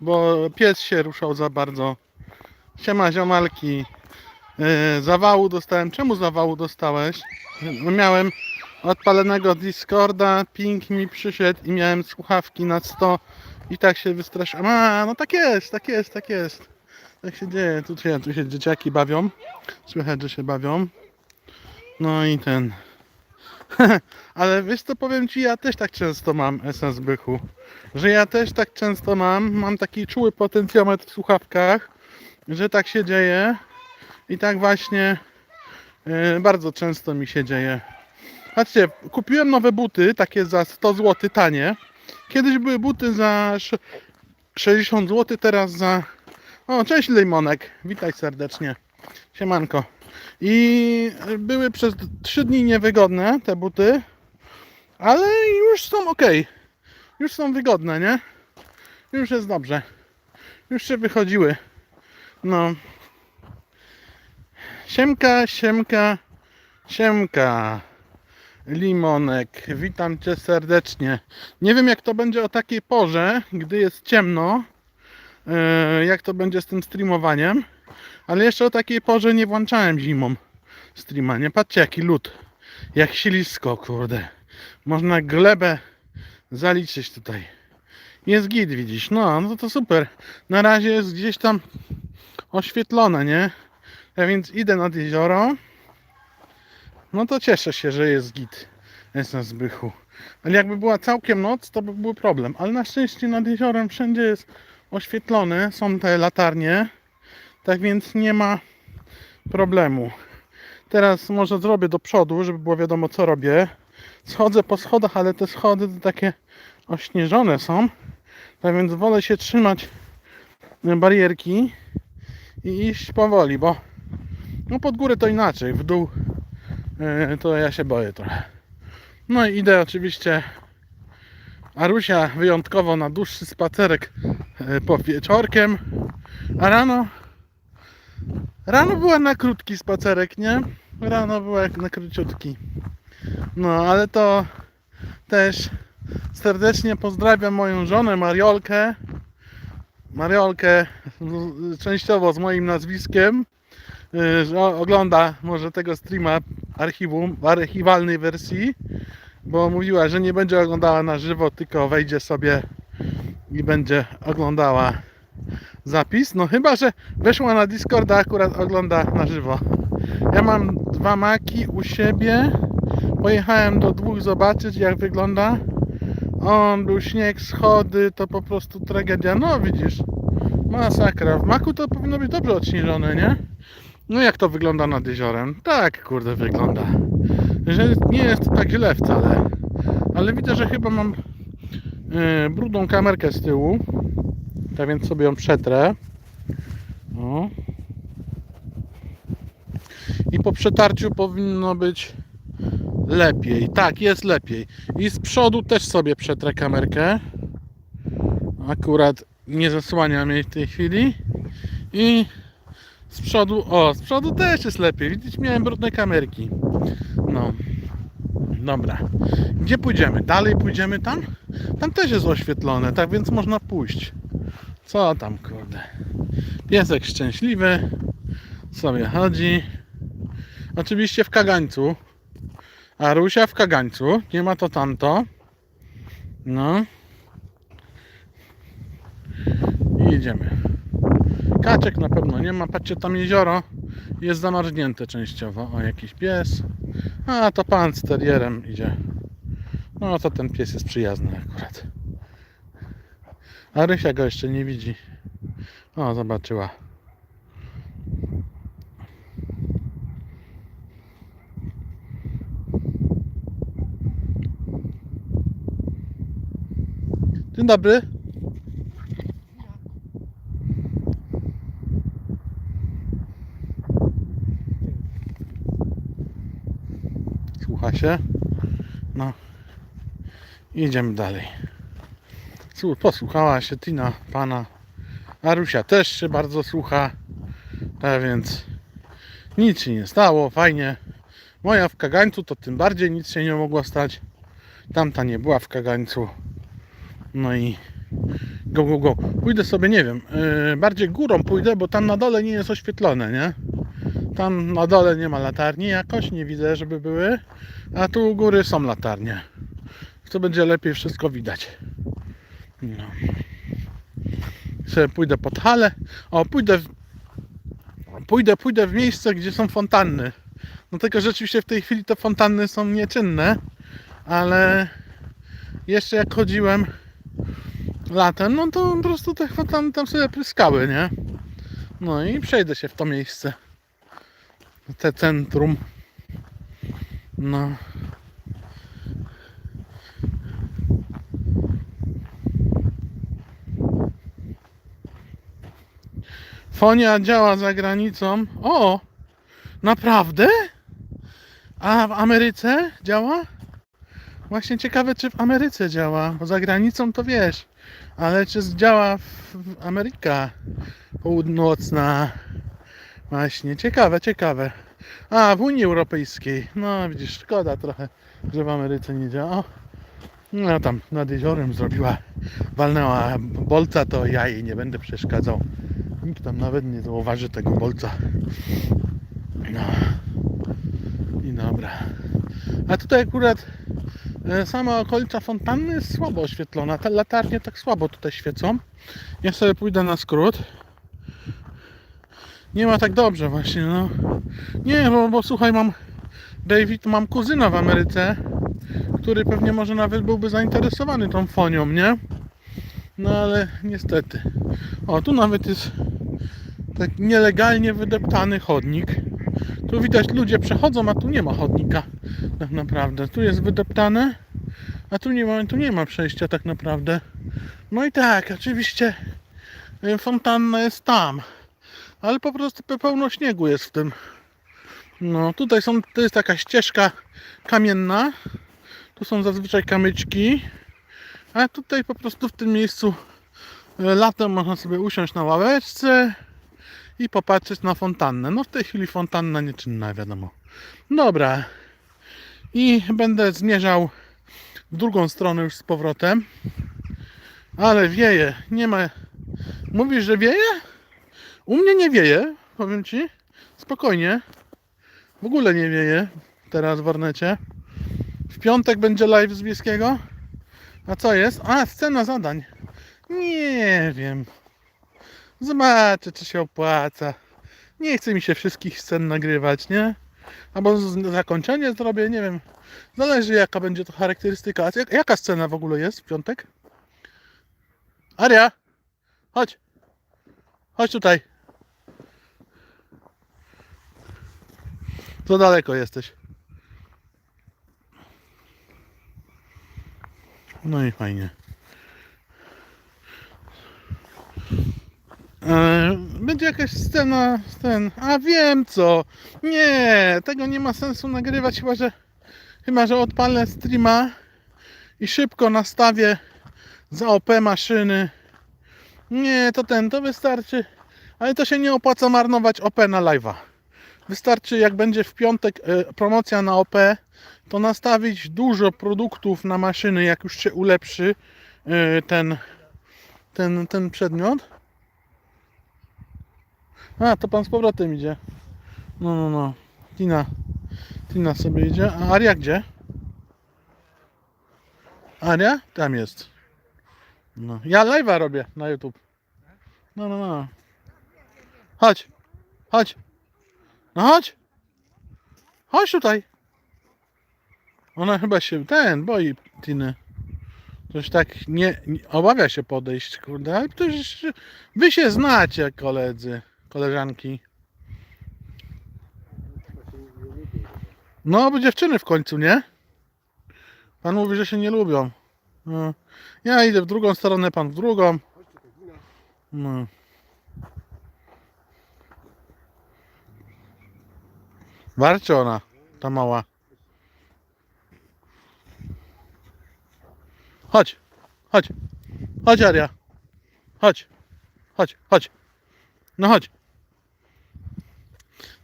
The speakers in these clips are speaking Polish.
bo pies się ruszał za bardzo. Siema ziomalki. Yy, zawału dostałem. Czemu zawału dostałeś? Miałem odpalonego Discorda, ping mi przyszedł i miałem słuchawki na 100 i tak się wystraszyłem. A, no tak jest, tak jest, tak jest. Tak się dzieje. Tu się, tu się dzieciaki bawią. Słychać, że się bawią. No i ten. Ale wiesz co powiem ci, ja też tak często mam SS bychu. Że ja też tak często mam, mam taki czuły potencjometr w słuchawkach, że tak się dzieje. I tak właśnie yy, bardzo często mi się dzieje. Patrzcie, kupiłem nowe buty, takie za 100 zł tanie. Kiedyś były buty za sz- 60 zł, teraz za... O, cześć Lejmonek, witaj serdecznie. Siemanko. I były przez 3 dni niewygodne te buty, ale już są ok. Już są wygodne, nie? Już jest dobrze. Już się wychodziły. No. Siemka, siemka, siemka. Limonek, witam cię serdecznie. Nie wiem jak to będzie o takiej porze, gdy jest ciemno. e, Jak to będzie z tym streamowaniem. Ale jeszcze o takiej porze nie włączałem zimą streama. Nie patrzcie jaki lód. Jak silisko, kurde. Można glebę zaliczyć tutaj. Jest git, widzisz. No, no to super. Na razie jest gdzieś tam oświetlone, nie? Ja więc idę nad jezioro. No to cieszę się, że jest git. Jest na zbychu. Ale jakby była całkiem noc, to by był problem. Ale na szczęście nad jeziorem wszędzie jest oświetlone. Są te latarnie. Tak więc nie ma problemu. Teraz może zrobię do przodu, żeby było wiadomo co robię. Schodzę po schodach, ale te schody to takie ośnieżone są. Tak więc wolę się trzymać barierki i iść powoli, bo no pod górę to inaczej, w dół e, to ja się boję trochę. No i idę oczywiście Arusia wyjątkowo na dłuższy spacerek e, po wieczorkiem, a rano rano była na krótki spacerek, nie? Rano była jak na króciutki. No, ale to też serdecznie pozdrawiam moją żonę Mariolkę. Mariolkę częściowo z moim nazwiskiem, y, że ogląda może tego streama archiwum, w archiwalnej wersji, bo mówiła, że nie będzie oglądała na żywo, tylko wejdzie sobie i będzie oglądała zapis. No chyba, że weszła na Discorda, akurat ogląda na żywo. Ja mam dwa maki u siebie. Pojechałem do dwóch zobaczyć jak wygląda. On był śnieg, schody, to po prostu tragedia. No widzisz, masakra. W maku to powinno być dobrze odśnieżone, nie? No jak to wygląda nad jeziorem? Tak, kurde, wygląda. Że nie jest to tak źle wcale. Ale widzę, że chyba mam yy, brudną kamerkę z tyłu. Tak więc sobie ją przetrę. I po przetarciu powinno być lepiej. Tak, jest lepiej. I z przodu też sobie przetrę kamerkę. Akurat nie zasłaniam jej w tej chwili. I z przodu, o, z przodu też jest lepiej. Widzisz, miałem brudne kamerki. No. Dobra. Gdzie pójdziemy? Dalej pójdziemy tam? Tam też jest oświetlone, tak więc można pójść. Co tam, kurde. Piesek szczęśliwy sobie chodzi. Oczywiście w kagańcu. A Rusia w kagańcu. Nie ma to tamto. No. I idziemy. Kaczek na pewno nie ma. Patrzcie, tam jezioro jest zamarznięte częściowo. O, jakiś pies. A, to pan z terrierem idzie. No, to ten pies jest przyjazny akurat. A Rysia go jeszcze nie widzi. O, zobaczyła. Dzień dobry. Słucha się? No. Idziemy dalej. Słu- Posłuchała się Tina, pana. Arusia też się bardzo słucha. Tak więc nic się nie stało, fajnie. Moja w kagańcu to tym bardziej nic się nie mogło stać. Tamta nie była w kagańcu. No i Go, go, go. Pójdę sobie, nie wiem, yy, bardziej górą pójdę, bo tam na dole nie jest oświetlone, nie? Tam na dole nie ma latarni, jakoś nie widzę, żeby były, a tu u góry są latarnie. To będzie lepiej wszystko widać. No. Sobie pójdę pod halę. O, pójdę w, pójdę, pójdę w miejsce, gdzie są fontanny. No tylko rzeczywiście w tej chwili te fontanny są nieczynne, ale jeszcze jak chodziłem latem, no to po prostu te fontanny tam sobie pryskały, nie? No i przejdę się w to miejsce. Te centrum. No. Fonia działa za granicą. O! Naprawdę? A w Ameryce działa? Właśnie ciekawe, czy w Ameryce działa, bo za granicą to wiesz. Ale czy działa w Ameryka Północna? Właśnie, ciekawe, ciekawe. A, w Unii Europejskiej. No, widzisz, szkoda trochę, że w Ameryce nie działa. No tam nad jeziorem zrobiła, walnęła bolca, to ja jej nie będę przeszkadzał. Nikt tam nawet nie zauważy tego bolca. No. I dobra. A tutaj akurat e, sama okolica fontanny jest słabo oświetlona. Te latarnie tak słabo tutaj świecą. Ja sobie pójdę na skrót. Nie ma tak dobrze właśnie, no. Nie, bo, bo słuchaj, mam David, mam kuzyna w Ameryce, który pewnie może nawet byłby zainteresowany tą fonią, nie? No ale niestety. O, tu nawet jest tak nielegalnie wydeptany chodnik. Tu widać ludzie przechodzą, a tu nie ma chodnika tak naprawdę. Tu jest wydeptane, a tu nie ma, tu nie ma przejścia tak naprawdę. No i tak, oczywiście y, fontanna jest tam, ale po prostu pe- pełno śniegu jest w tym. No tutaj są, to jest taka ścieżka kamienna. Tu są zazwyczaj kamyczki. A tutaj po prostu w tym miejscu y, latem można sobie usiąść na ławeczce i popatrzeć na fontannę. No w tej chwili fontanna nieczynna, wiadomo. Dobra. I będę zmierzał w drugą stronę już z powrotem. Ale wieje. Nie ma... Mówisz, że wieje? U mnie nie wieje, powiem Ci. Spokojnie. W ogóle nie wieje teraz w Ornecie. W piątek będzie live z Biskiego. A co jest? A, scena zadań. Nie wiem. Zobaczę, czy się opłaca. Nie chce mi się wszystkich scen nagrywać, nie? Albo zakończenie zrobię, nie wiem. Zależy jaka będzie to charakterystyka. Jak- jaka scena w ogóle jest w piątek? Aria! Chodź! Chodź tutaj. To daleko jesteś. No i fajnie. E, Będzie jakaś scena, ten, a wiem co, nie, tego nie ma sensu nagrywać, chyba że, chyba że odpalę streama i szybko nastawię za OP maszyny, nie, to ten, to wystarczy, ale to się nie opłaca marnować OP na live'a, wystarczy jak będzie w piątek e, promocja na OP, to nastawić dużo produktów na maszyny, jak już się ulepszy e, ten, ten, ten przedmiot, a, to pan z powrotem idzie. No, no, no. Tina. Tina sobie idzie. A Aria gdzie? Aria? Tam jest. No. Ja live'a robię na YouTube. No, no, no. Chodź. Chodź. No chodź. Chodź tutaj. Ona chyba się ten boi Tiny. Coś tak nie, nie obawia się podejść, kurde, ale przecież wy się znacie, koledzy, koleżanki. No, bo dziewczyny w końcu, nie? Pan mówi, że się nie lubią. No. Ja idę w drugą stronę, pan w drugą. No. Warczy ona, ta mała. Chodź, chodź, chodź Aria. Chodź, chodź, chodź. No chodź.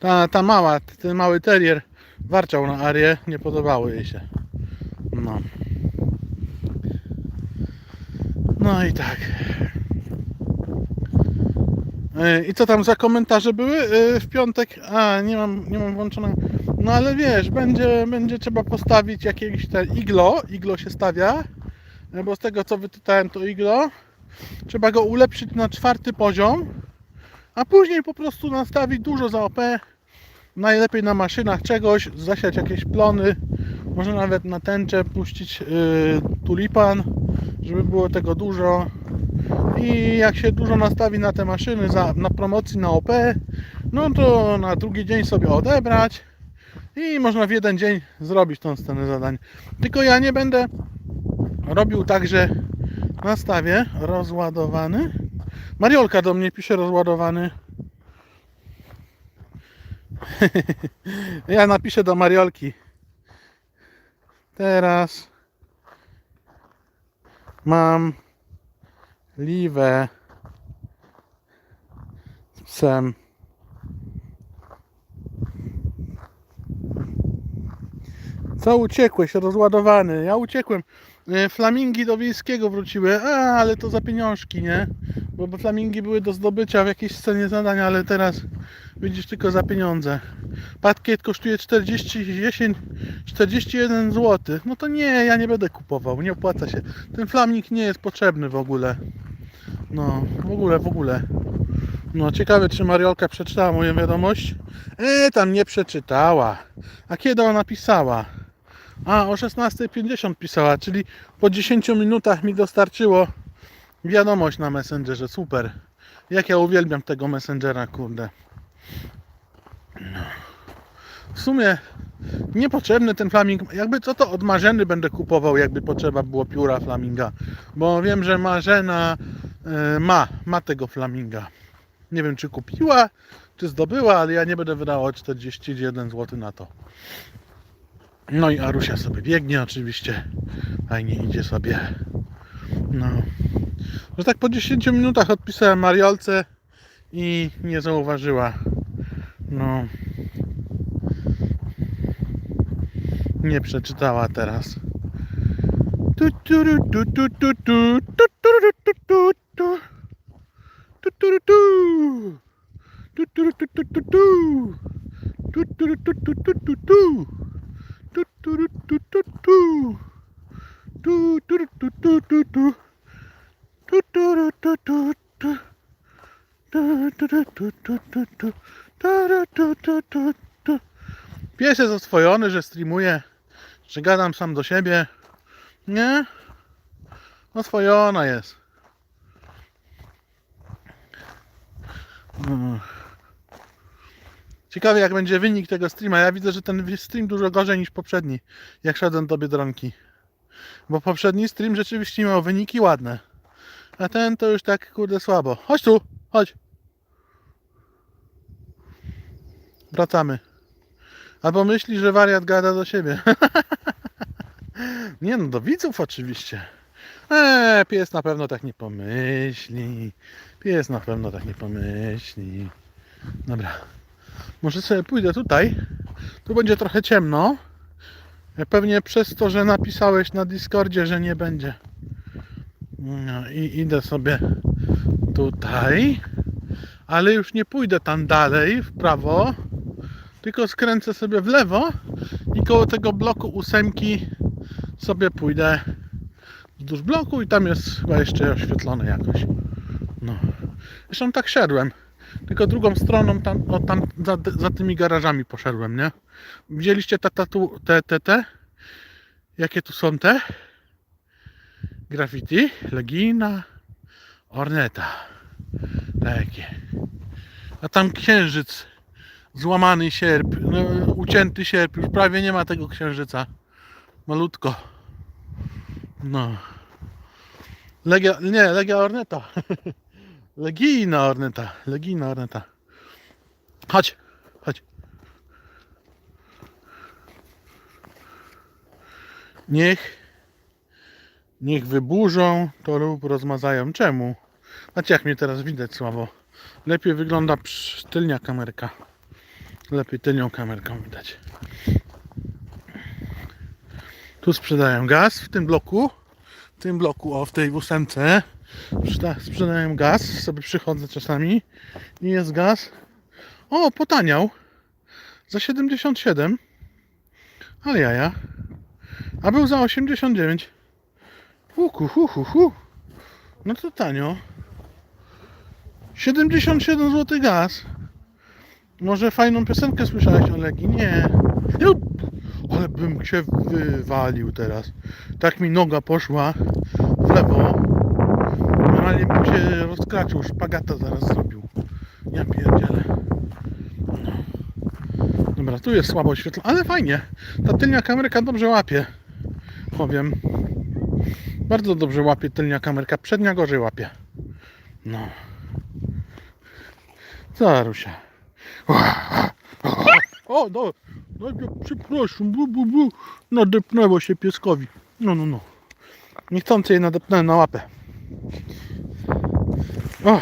Ta, ta mała, ten mały terrier warczał na Arię, nie podobało jej się. No. No i tak. E, I co tam za komentarze były E, w piątek? A, nie mam, nie mam włączonego. No ale wiesz, będzie, będzie trzeba postawić jakieś te iglo. Iglo się stawia. E, Bo z tego co wyczytałem to iglo. Trzeba go ulepszyć na czwarty poziom. A później po prostu nastawić dużo za OP. Najlepiej na maszynach czegoś, zasiać jakieś plony. Może nawet na tęczę puścić yy, tulipan, żeby było tego dużo. I jak się dużo nastawi na te maszyny za, na promocji na OP, no to na drugi dzień sobie odebrać i można w jeden dzień zrobić tą scenę zadań. Tylko ja nie będę robił tak, że nastawię rozładowany. Mariolka do mnie pisze rozładowany. ja napiszę do Mariolki. Teraz mam liwę z psem. Co uciekłeś? Rozładowany. Ja uciekłem. E, Flamingi do wiejskiego wróciły. A, ale to za pieniążki, nie? Bo flamingi były do zdobycia w jakiejś scenie zadania, ale teraz widzisz tylko za pieniądze. Pakiet kosztuje 40, 10, 41 zł. No to nie, ja nie będę kupował, nie opłaca się. Ten flaming nie jest potrzebny w ogóle. No, w ogóle, w ogóle. No, ciekawe, czy Mariolka przeczytała moją wiadomość. E, tam nie przeczytała. A kiedy ona pisała? A, o 16.50 pisała, czyli po 10 minutach mi dostarczyło wiadomość na Messengerze. Super. Jak ja uwielbiam tego Messengera, kurde. No. W sumie niepotrzebny ten flaming. Jakby co to od Marzeny będę kupował, jakby potrzeba było pióra flaminga. Bo wiem, że Marzena e, ma, ma tego flaminga. Nie wiem, czy kupiła, czy zdobyła, ale ja nie będę wydawał 41 zł na to. No i Arusia sobie biegnie oczywiście. Fajnie idzie sobie. No. Że tak po 10 minutach odpisałem Mariolce i nie zauważyła. No. Nie przeczytała teraz. Tu, tu, tu, tu, tu, tu, tu, tu, tu, tu, tu, tu. Tu, tu, ru, tu, tu, tu. Tu, tu, ru, tu, tu, tu, tu. Tu, tu, ru, tu, tu, tu. Tu, tu, ru, tu, tu, tu, tu. Tu, ru, tu, tu, tu, tu. Pies jest oswojony, że streamuję, że gadam sam do siebie. Nie? Oswojona jest. Mm. Ciekawe jak będzie wynik tego streama. Ja widzę, że ten stream dużo gorzej niż poprzedni, jak szedłem do Biedronki. Bo poprzedni stream rzeczywiście miał wyniki ładne. A ten to już tak kurde słabo. Chodź tu, chodź. Wracamy. Albo myśli, że wariat gada do siebie. nie no, do widzów oczywiście. Eee, pies na pewno tak nie pomyśli. Pies na pewno tak nie pomyśli. Dobra. Może sobie pójdę tutaj. Tu będzie trochę ciemno. Pewnie przez to, że napisałeś na Discordzie, że nie będzie. No i idę sobie tutaj. Ale już nie pójdę tam dalej w prawo. Tylko skręcę sobie w lewo i koło tego bloku ósemki sobie pójdę wzdłuż bloku i tam jest chyba jeszcze oświetlone jakoś. No. Zresztą tak szedłem. Tylko drugą stroną tam, o, tam za, za tymi garażami poszedłem, nie? Widzieliście te, tatu, te, te, te? Jakie tu są te? Graffiti, Legina, Orneta. Takie. A tam księżyc złamany sierp, no, ucięty sierp, już prawie nie ma tego księżyca. Malutko. No. Legia, nie, Legia Orneta. Legijna Orneta, Legijna Orneta. Chodź, chodź. Niech, niech wyburzą, to lub rozmazają. Czemu? Znaczy jak mnie teraz widać słabo. Lepiej wygląda tylnia kamerka. Lepiej tylnią kamerką widać. Tu sprzedają gaz w tym bloku. W tym bloku, o w tej ósemce Sprzedają gaz, sobie przychodzę czasami i jest gaz. O, potaniał. Za 77. Ale jaja. A był za 89. Huku, hu, hu, hu. No to tanio. 77 zł gaz. Może fajną piosenkę słyszałeś, Olegi? Nie. Jup. Ale bym się wywalił teraz. Tak mi noga poszła w lewo. Normalnie bym się rozkraczył, szpagata zaraz zrobił. Ja pierdzielę. No. Dobra, tu jest słabo oświetlone, ale fajnie. Ta tylnia kamerka dobrze łapie. Powiem. Bardzo dobrze łapie tylnia kamerka. Przednia gorzej łapie. No. Co, Arusia? O, no, no ja przepraszam, bu, bu, bu. Nadepnęło się pieskowi. No, no, no. Niechcący jej nadepnąłem na łapę. O,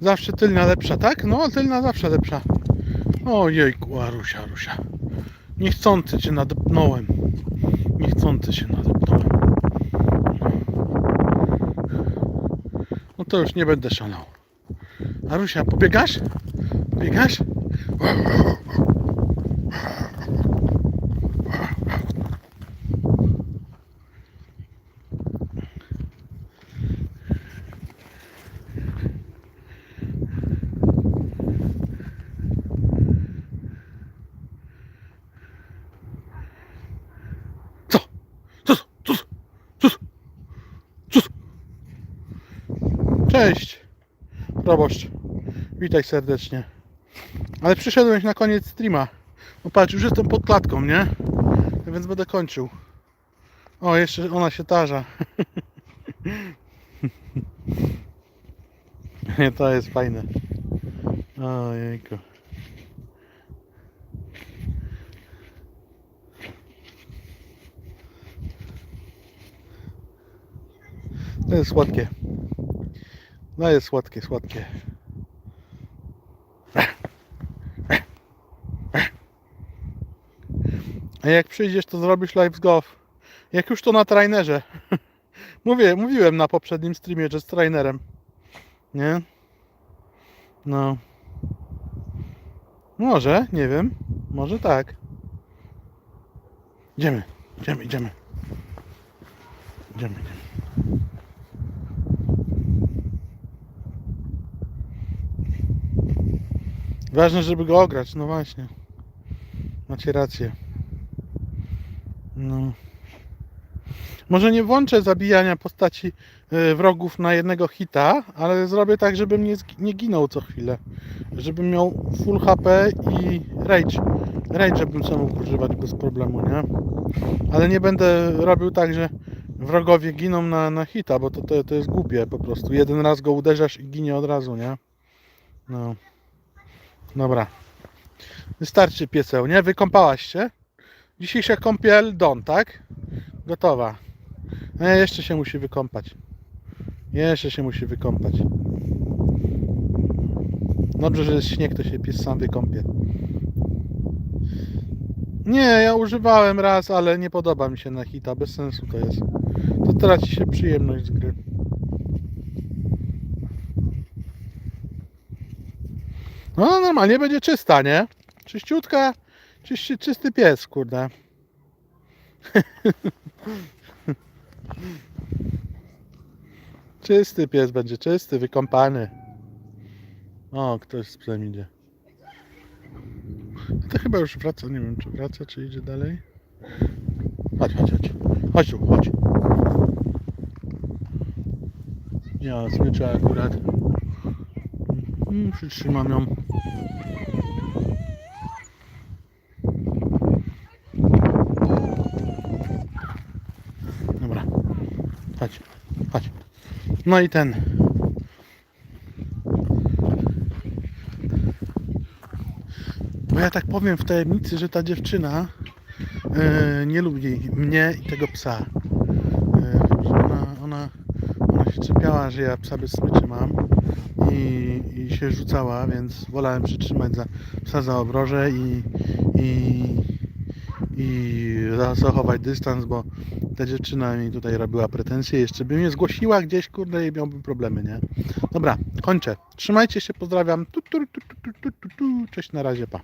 zawsze tylna lepsza, tak? No, tylna zawsze lepsza. Ojejku, Arusia, Arusia. Niechcący cię nadepnąłem. Niechcący się nadepnąłem. No to już nie będę szalał. Arusia, pobiegasz? Biegasz? Cześć. Proboszcz. Witaj serdecznie. Ale przyszedłeś na koniec streama. No patrz, już jestem pod klatką, nie? Więc będę kończył. O, jeszcze ona się tarza. To jest fajne. Ojejku. To jest słodkie. No jest słodkie, słodkie. A jak przyjdziesz, to zrobisz live z golf. Jak już to na trainerze. Mówię, mówiłem na poprzednim streamie, że z trainerem. Nie? No. Może, nie wiem. Może tak. Idziemy, idziemy, idziemy. Idziemy, idziemy. Ważne, żeby go ograć, no właśnie. Macie rację. No. Może nie włączę zabijania postaci y, wrogów na jednego hita, ale zrobię tak, żebym nie, nie ginął co chwilę. Żebym miał full HP i rage. Rage żebym sobie mógł używać bez problemu, nie? Ale nie będę robił tak, że wrogowie giną na, na hita, bo to, to, to jest głupie po prostu. Jeden raz go uderzasz i ginie od razu, nie? No. Dobra. Wystarczy pieseł, nie? Wykąpałaś się? Dzisiejsza kąpiel Don, tak? Gotowa. E, jeszcze się musi wykąpać. Jeszcze się musi wykąpać. Dobrze, że jest śnieg, to się pies sam wykąpie. Nie, ja używałem raz, ale nie podoba mi się na hita. Bez sensu to jest. To traci się przyjemność z gry. No normalnie będzie czysta, nie? Czyściutka, czyści, czysty pies, kurde. czysty pies będzie, czysty, wykąpany. O, ktoś z psem idzie. To chyba już wraca, nie wiem czy wraca, czy idzie dalej. Chodź, chodź, chodź. Chodź tu, chodź. Ja smyczę akurat. Mm, Przytrzymam ją. Dobra. Chodź, chodź. No i ten. Bo ja tak powiem w tajemnicy, że ta dziewczyna e, nie lubi mnie i tego psa. E, ona, ona, ona się czepiała, że ja psa bez smyczy mam i, i się rzucała, więc wolałem przytrzymać za, psa za obroże i, i, i zachować dystans, bo ta dziewczyna mi tutaj robiła pretensje, jeszcze by mnie zgłosiła gdzieś, kurde, i miałbym problemy, nie? Dobra, kończę. Trzymajcie się, pozdrawiam. Tu, tu, tu, tu, tu, tu, tu. Cześć, na razie, pa.